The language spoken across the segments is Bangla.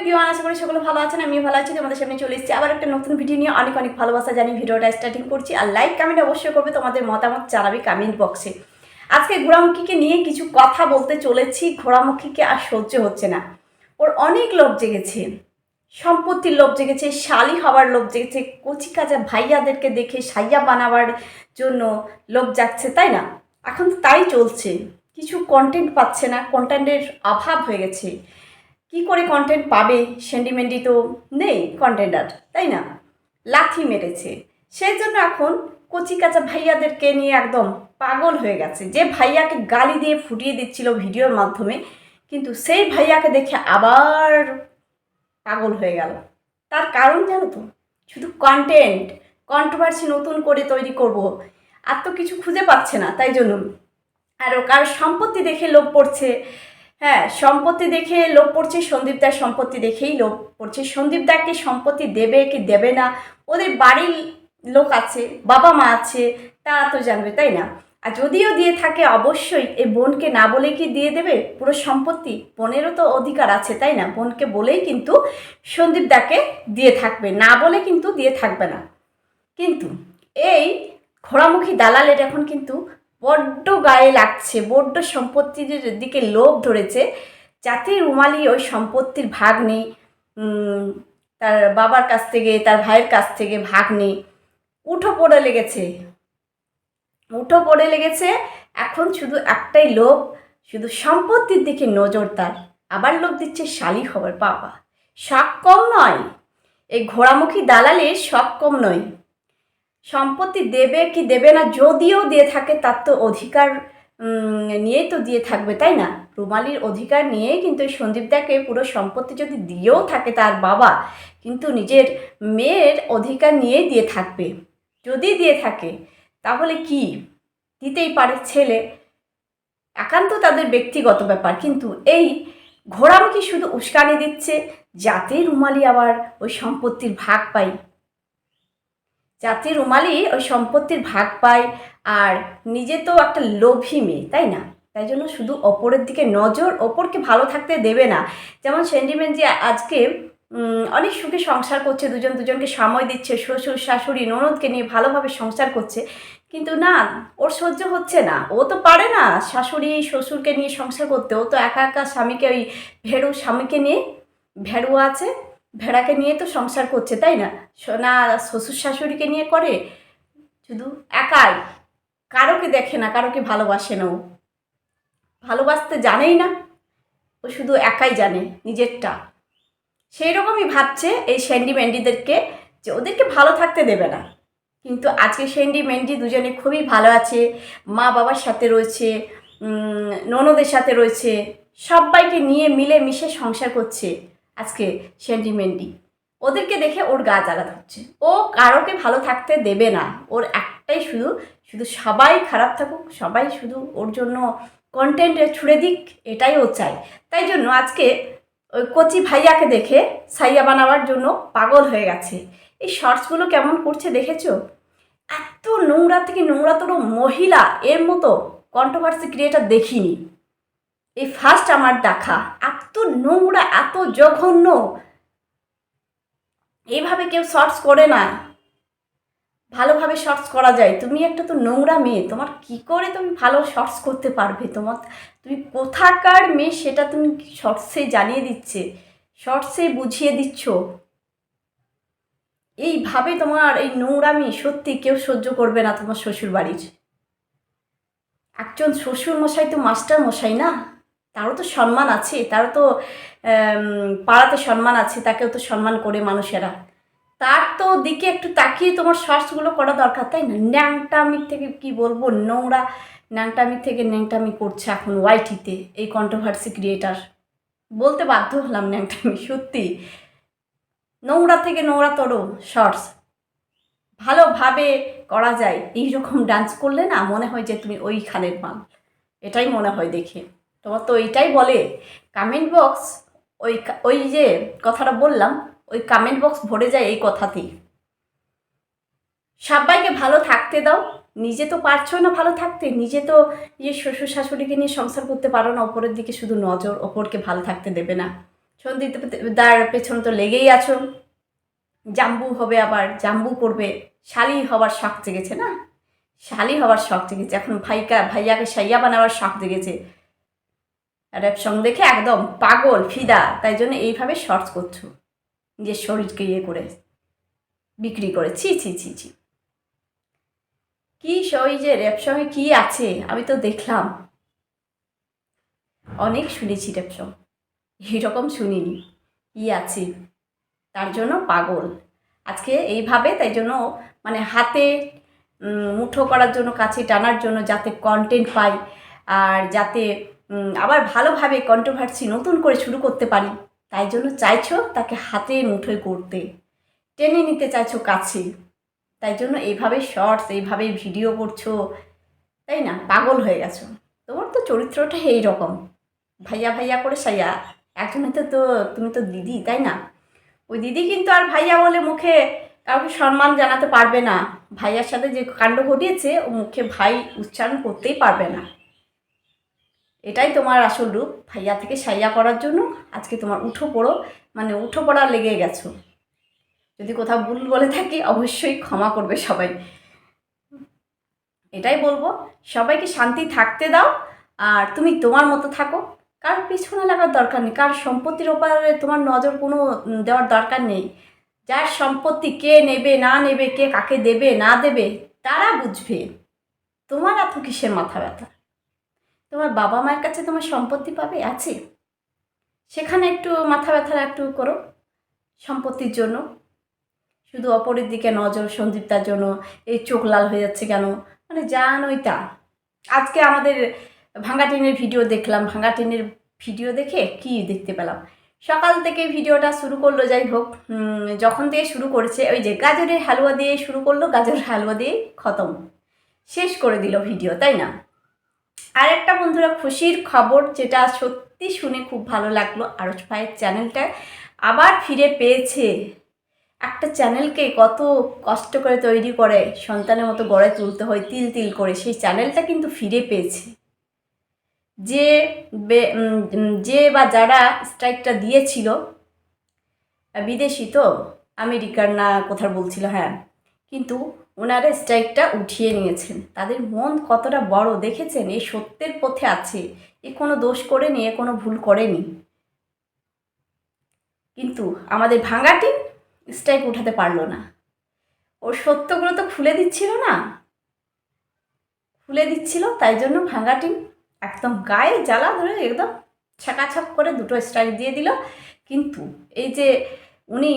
এভরিওয়ান আশা করি সকলে ভালো আছেন, আমিও ভালো আছি, তোমাদের সামনে চলে এসেছি আবার একটা নতুন ভিডিও নিয়ে। অনেক অনেক ভালোবাসা জানি ভিডিওটা স্টার্টিং করছি। আর লাইক কমেন্ট অবশ্যই করবে, তোমাদের মতামত জানাবে কমেন্ট বক্সে আজকে ঘোড়ামুখীকে নিয়ে কিছু কথা বলতে চলেছি, ঘোড়ামুখীকে আর সহ্য হচ্ছে না। ওর অনেক লোভ জেগেছে, সম্পত্তির লোভ জেগেছে, শালি হওয়ার লোভ জেগেছে, কচি কাজা ভাইয়াদেরকে দেখে সাইয়া বানাবার জন্য লোভ জাগছে, তাই না? এখন তাই চলছে। কিছু কন্টেন্ট পাচ্ছে না কন্টেন্টের অভাব হয়ে গেছে। কি করে কন্টেন্ট পাবে? সেন্টিমেন্টি তো নেই কন্টেন্টার তাই না? লাথি মেরেছে। সেই জন্য এখন কচি কাঁচা ভাইয়াদেরকে নিয়ে একদম পাগল হয়ে গেছে। যে ভাইয়াকে গালি দিয়ে ফুটিয়ে দিচ্ছিল ভিডিওর মাধ্যমে, কিন্তু সেই ভাইয়াকে দেখে আবার পাগল হয়ে গেল। তার কারণ জানো তো? শুধু কন্টেন্ট কন্ট্রোভার্সি নতুন করে তৈরি করব। আর তো কিছু খুঁজে পাচ্ছে না, তাই জন্য। আর কার সম্পত্তি দেখে লোভ পড়ছে হ্যাঁ সম্পত্তি দেখে লোভ পড়ছে সন্দীপদার সম্পত্তি দেখেই লোভ পড়ছে। সন্দীপ সন্দীপদাকে সম্পত্তি দেবে কি দেবে না? ওদের বাড়ির লোক আছে, বাবা মা আছে, তারা তো জানবে, তাই না? আর যদিও দিয়ে থাকে, অবশ্যই এই বোনকে না বলে কি দিয়ে দেবে? পুরো সম্পত্তি বোনেরও তো অধিকার আছে, তাই না? বোনকে বলেই কিন্তু সন্দীপদাকে দিয়ে থাকবে, না বলে কিন্তু দিয়ে থাকবে না। কিন্তু এই ঘোড়ামুখী দালালের এখন কিন্তু বড্ড গায়ে লাগছে, বড্ড সম্পত্তির দিকে লোভ ধরেছে। যাতে রুমালি ওই সম্পত্তির ভাগ নেই তার বাবার কাছ থেকে, তার ভাইয়ের কাছ থেকে ভাগ নেই। উঠো পড়ে লেগেছে। উঠো পড়ে লেগেছে, এখন শুধু একটাই লোভ, শুধু সম্পত্তির দিকে নজর তার। আবার লোভ দিচ্ছে শালি খবর বাবা। শখ কম নয়, এই ঘোড়ামুখী দালালের শখ কম নয়। সম্পত্তি দেবে কি দেবে না যদিও দিয়ে থাকে, তার তো অধিকার নিয়েই তো দিয়ে থাকবে, তাই না? রুমালির অধিকার নিয়েই কিন্তু সন্দীপদাকে পুরো সম্পত্তি যদি দিয়েও থাকে তার বাবা, কিন্তু নিজের মেয়ের অধিকার নিয়েই দিয়ে থাকবে। যদি দিয়ে থাকে, তাহলে কি? দিতেই পারে ছেলে। একান্ত তাদের ব্যক্তিগত ব্যাপার, কিন্তু এই ঘোড়ামুখী শুধু উস্কানি দিচ্ছে? যাতে রুমালি আবার ওই সম্পত্তির ভাগ পায়। যাতে রুমালি ওই সম্পত্তির ভাগ পায় আর নিজে তো একটা লোভী মেয়ে, তাই না? তাই জন্য শুধু অপরের দিকে নজর, অপরকে ভালো থাকতে দেবে না। যেমন সেন্টিমেন্ট যে আজকে অনেক সুখে সংসার করছে, দুজন দুজনকে সময় দিচ্ছে, শ্বশুর, শাশুড়ি, ননদকে নিয়ে ভালোভাবে সংসার করছে। কিন্তু না, ওর সহ্য হচ্ছে না। ও তো পারে না শাশুড়ি, শ্বশুরকে নিয়ে সংসার করতে। ও তো একা একা স্বামীকে, ওই ভেড়ু স্বামীকে নিয়ে ভেড়ু আছে। ভেড়াকে নিয়ে তো সংসার করছে, তাই না? না শ্বশুর শাশুড়িকে নিয়ে করে শুধু একাই, কারোকে দেখে না, কারোকে ভালোবাসে না ও। ভালোবাসতে জানেই না, ও শুধু একাই জানে, নিজেরটা। সেই রকমই ভাবছে এই স্যান্ডি ম্যান্ডিদেরকে যে ওদেরকে ভালো থাকতে দেবে না। কিন্তু আজকে স্যান্ডি ম্যান্ডি দুজনে খুবই ভালো আছে, মা বাবার সাথে রয়েছে ননদের সাথে রয়েছে, সবাইকে নিয়ে মিলে মিশে সংসার করছে। আজকে ম্যান্ডি ওদেরকে দেখে ওর গা জ্বালা হচ্ছে ও কারোকে ভালো থাকতে দেবে না। ওর একটাই শুধু শুধু সবাই খারাপ থাকুক, সবাই শুধু ওর জন্য কন্টেন্ট ছুড়ে দিক, এটাই ও চাই তাই জন্য আজকে ওই কচি ভাইয়াকে দেখে সাইয়া বানাবার জন্য পাগল হয়ে গেছে। এই শর্টসগুলো কেমন করছে দেখেছ? এত নোংরা থেকে নোংরাতর মহিলা, এর মতো কন্ট্রোভার্সি ক্রিয়েটার দেখিনি। এই ফার্স্ট আমার দেখা। এত নোংরা, এত জঘন্য। এইভাবে কেউ শর্টস করে না। ভালোভাবে শর্টস করা যায়। তুমি একটা তো নোংরা মেয়ে। তোমার কি করে তুমি ভালো শর্টস করতে পারবে? তোমার, তুমি কোথাকার মেয়ে সেটা তুমি শর্টসে জানিয়ে দিচ্ছে। শর্টসে বুঝিয়ে দিচ্ছ। এইভাবে তোমার এই নোংরামি সত্যি কেউ সহ্য করবে না তোমার শ্বশুর বাড়ির একজন শ্বশুর মশাই তো মাস্টার মশাই না? তারও তো সম্মান আছে, তারও তো পাড়াতে সম্মান আছে, তাকেও তো সম্মান করে মানুষেরা। তার তো দিকে একটু তাকিয়ে তোমার শ্বাসগুলো করা দরকার, তাই না? ন্যাংটামি থেকে কি বলব? নোংরা ন্যাংটামি থেকে ন্যাংটামি করছে এখন ওয়াইটিতে এই কন্ট্রোভার্সি ক্রিয়েটার বলতে বাধ্য হলাম ন্যাংটামি, সত্যি। নোংরা থেকে নোংরা তোরো শর্টস ভালোভাবে করা যায়। এই রকম ডান্স করলে না মনে হয় যে তুমি ওই খানের মাল। এটাই মনে হয় দেখে। তোমার তো এইটাই বলে। কমেন্ট বক্স ওই ওই যে কথাটা বললাম, ওই কমেন্ট বক্স ভরে যায় এই কথাতেই। সবাইকে ভালো থাকতে দাও। নিজে তো পারছ না ভালো থাকতে। নিজে তো নিজের শ্বশুর শাশুড়িকে নিয়ে সংসার করতে পারো না, ওপরের দিকে শুধু নজর, ওপরকে ভালো থাকতে দেবে না। সন্দীপ, দার পেছনে তো লেগেই আছো। জাম্বু হবে আবার, জাম্বু করবে শালি হবার শখ জেগেছে না? শালি হবার শখ জেগেছে। এখন ভাইকা, ভাইয়াকে সাইয়া বানাবার শখ জেগেছে। র্যাপ সং দেখে একদম পাগল, ফিদা। তাই জন্য এইভাবে শর্টস করছ। নিজের শরীরকে ইয়ে করে বিক্রি করে। ছি ছি ছি ছি। কি ওই যে র্যাপ সঙ্গে কী আছে, আমি তো দেখলাম। অনেক শুনেছি র্যাপ সং এইরকম শুনিনি। কি আছে? তার জন্য পাগল। আজকে এইভাবে, তাই জন্য মানে হাতে মুঠো করার জন্য, কাছে টানার জন্য যাতে কন্টেন্ট পাই, আর যাতে আবার ভালোভাবে কন্ট্রোভার্সি নতুন করে শুরু করতে পারি। তাই জন্য চাইছো তাকে হাতে মুঠোয় করতে। টেনে নিতে চাইছো কাছে। তাই জন্য এইভাবে শর্টস এইভাবে ভিডিও করছ। তাই না? পাগল হয়ে গেছো। তোমার তো চরিত্রটা এই রকম ভাইয়া ভাইয়া করে সাইয়া। একজনে তো তো, তুমি তো দিদি, তাই না? ওই দিদি কিন্তু আর ভাইয়া বলে মুখে কাউকে সম্মান জানাতে পারবে না। ভাইয়ার সাথে যে কাণ্ড ঘটিয়েছে, ও মুখে ভাই উচ্চারণ করতেই পারবে না। এটাই তোমার আসল রূপ। ভাইয়া থেকে সাইয়া করার জন্য আজকে তোমার উঠো পড়ো মানে উঠো পড়া লেগে গেছো। যদি কোথাও ভুল বলে থাকি, অবশ্যই ক্ষমা করবে সবাই। এটাই বলব, সবাইকে শান্তি থাকতে দাও, আর তুমি তোমার মতো থাকো। কার পিছনে লাগার দরকার নেই, কার সম্পত্তির ওপরে তোমার নজর কোনো দেওয়ার দরকার নেই। যার সম্পত্তি কে নেবে, না নেবে, কে কাকে দেবে, না দেবে, তারা বুঝবে। তোমার এত কিসের মাথা ব্যথা? তোমার বাবা মায়ের কাছে তোমার সম্পত্তি পাবে? আছে। সেখানে একটু মাথা ব্যথা একটু করো, সম্পত্তির জন্য। শুধু অপরের দিকে নজর সন্দীপতার জন্য। এই চোখ লাল হয়ে যাচ্ছে কেন? মানে জানোই তা আজকে আমাদের ভাঙা টিনের ভিডিও দেখলাম। ভাঙা টিনের ভিডিও দেখে কি দেখতে পেলাম? সকাল থেকে ভিডিওটা শুরু করল, যাই হোক যখন থেকে শুরু করেছে, ওই যে গাজরের হালুয়া দিয়ে শুরু করল, গাজরের হালুয়া দিয়ে খতম। শেষ করে দিল ভিডিও, তাই না? আর একটা বন্ধুরা খুশির খবর যেটা সত্যি শুনে খুব ভালো লাগল, আরজ ভাইয়ের চ্যানেলটা আবার ফিরে পেয়েছে। একটা চ্যানেলকে কত কষ্ট করে তৈরি করে, সন্তানের মতো গড়ে তুলতে হয়, তিল তিল করে, সেই চ্যানেলটা কিন্তু ফিরে পেয়েছে। যে যে বা যারা স্ট্রাইকটা দিয়েছিল, বিদেশি তো, আমেরিকার না কোথার বলছিল হ্যাঁ। কিন্তু ওনারা স্ট্রাইকটা উঠিয়ে নিয়েছেন। তাদের মন কতটা বড় দেখেছেন এই সত্যের পথে আছে। এ কোনো দোষ করেনি, এ কোনো ভুল করেনি। কিন্তু আমাদের ভাঙাটি স্ট্রাইক উঠাতে পারল না। ওর সত্যগুলো তো খুলে দিচ্ছিল না। খুলে দিচ্ছিল, তাই জন্য ভাঙা টিম একদম গায়ে জ্বালা ধরে একদম ছাকাছাক করে দুটো স্ট্রাইক দিয়ে দিল। কিন্তু এই যে উনি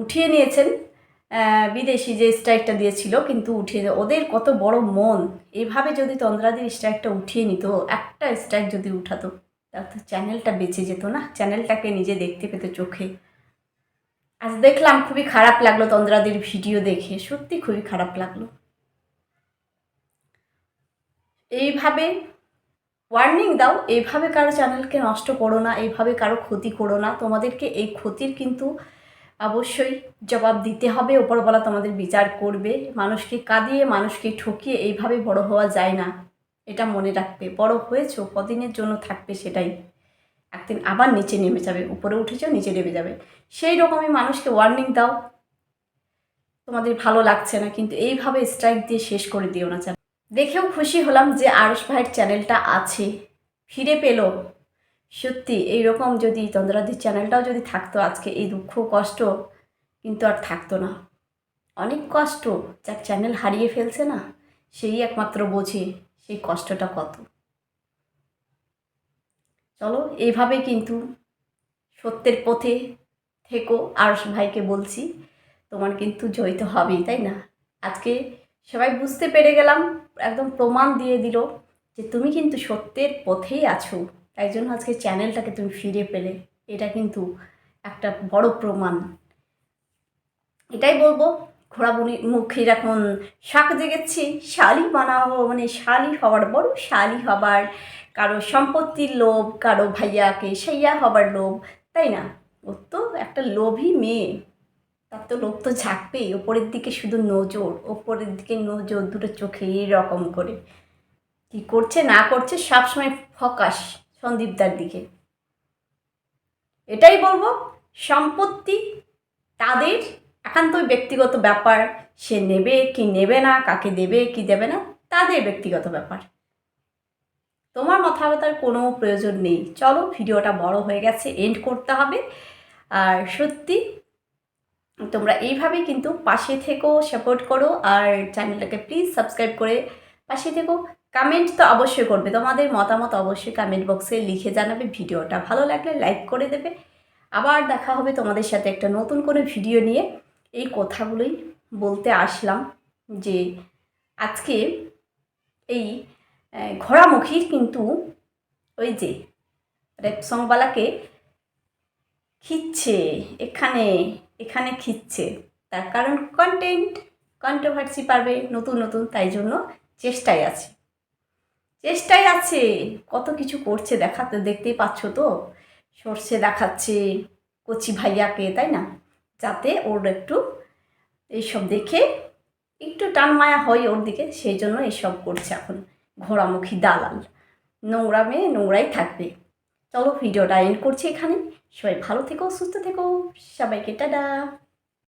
উঠিয়ে নিয়েছেন বিদেশি যে স্ট্রাইকটা দিয়েছিল, কিন্তু উঠিয়ে ওদের কত বড় মন। এভাবে যদি তন্দ্রাদির স্ট্রাইকটা উঠিয়ে নিত, একটা স্ট্রাইক যদি উঠাতো, তাহলে তো চ্যানেলটা বেঁচে যেত না। চ্যানেলটাকে নিজে দেখতে পেতো চোখে। আজ দেখলাম খুবই খারাপ লাগল তন্দ্রাদির ভিডিও দেখে। সত্যি খুবই খারাপ লাগল। এইভাবে ওয়ার্নিং দাও। এইভাবে কারও চ্যানেলকে নষ্ট করো না। এইভাবে কারও ক্ষতি করো না। তোমাদেরকে এই ক্ষতির কিন্তু অবশ্যই জবাব দিতে হবে। ওপরবেলা তোমাদের বিচার করবে। মানুষকে কাঁদিয়ে, মানুষকে ঠকিয়ে এইভাবে বড় হওয়া যায় না। এটা মনে রাখবে। বড় হয়েছো, কদিনের জন্য থাকবে সেটাই। একদিন আবার নিচে নেমে যাবে, উপরে উঠেছ, নিচে নেমে যাবে। সেই রকমই মানুষকে ওয়ার্নিং দাও। তোমাদের ভালো লাগছে না, কিন্তু এইভাবে স্ট্রাইক দিয়ে শেষ করে দিও না দেখেও খুশি হলাম যে আরশ ভাইয়ের চ্যানেলটা আছে। ফিরে পেল। সত্যি, এইরকম যদি তন্দ্রাদির চ্যানেলটাও যদি থাকতো, আজকে এই দুঃখ, কষ্ট কিন্তু আর থাকতো না। অনেক কষ্ট যার চ্যানেল হারিয়ে ফেলছে না, সেই একমাত্র বোঝে সেই কষ্টটা কত। চলো, এইভাবে কিন্তু সত্যের পথে থেকো, আরশ ভাইকে বলছি, তোমার কিন্তু জয়িত হবেই, তাই না? আজকে সবাই বুঝতে পেরে গেলাম, একদম প্রমাণ দিয়ে দিল যে তুমি কিন্তু সত্যের পথেই আছো। তাই জন্য আজকে চ্যানেলটাকে তুমি ফিরে পেলে, এটা কিন্তু একটা বড় প্রমাণ। এটাই বলব, ঘোড়াবুনি মুখের এখন শাক জেগেছি শালি বানাবো মানে শালি হবার বড় শালি হবার, কারও সম্পত্তির লোভ, কারও ভাইয়াকে সেইয়া হবার লোভ, তাই না? ও তো একটা লোভী মেয়ে, তার তো লোভ তো ঝাঁকবেই ওপরের দিকে শুধু নজর, ওপরের দিকে নজর দুটো চোখে এরকম করে। কি করছে, না করছে, সবসময় ফকাস। সন্দীপদার দিকে। এটাই বলব, সম্পত্তি তাদের একান্তই ব্যক্তিগত ব্যাপার। সে নেবে কি নেবে না, কাকে দেবে, কি দেবে না, তাদের ব্যক্তিগত ব্যাপার। তোমার মতামতার কোনো প্রয়োজন নেই। চলো, ভিডিওটা বড় হয়ে গেছে এন্ড করতে হবে। আর সত্যি, তোমরা এইভাবে কিন্তু পাশে থেকেও সাপোর্ট করো। আর চ্যানেলটাকে প্লিজ সাবস্ক্রাইব করে পাশে থেকেও কমেন্ট তো অবশ্যই করবে। তোমাদের মতামত অবশ্যই কমেন্ট বক্সে লিখে জানাবে। ভিডিওটা ভালো লাগলে লাইক করে দেবে। আবার দেখা হবে তোমাদের সাথে একটা নতুন করে ভিডিও নিয়ে। এই কথাগুলোই বলতে আসলাম যে আজকে এই আহ, ঘোড়ামুখীর কিন্তু ওই যে রেপসংবালাকে খিচ্ছে এখানে এখানে খিচ্ছে। তার কারণ কন্টেন্ট কন্ট্রোভার্সি পারবে নতুন নতুন তাই জন্য চেষ্টায় আছে। চেষ্টায় আছে। কত কিছু করছে, দেখাতে, দেখতেই পাচ্ছ তো? সর্ষে দেখাচ্ছে কচি ভাইয়াকে, তাই না? যাতে ওর একটু এইসব দেখে একটু টান মায়া হয় ওর দিকে, সেই জন্য এইসব করছে এখন ঘোড়ামুখী দালাল। নোংরা মেয়ে নোংরাই থাকবে। চলো ভিডিওটা এন্ড করছি এখানে। সবাই ভালো থেকো, সুস্থ থেকো। সবাইকে টাটা।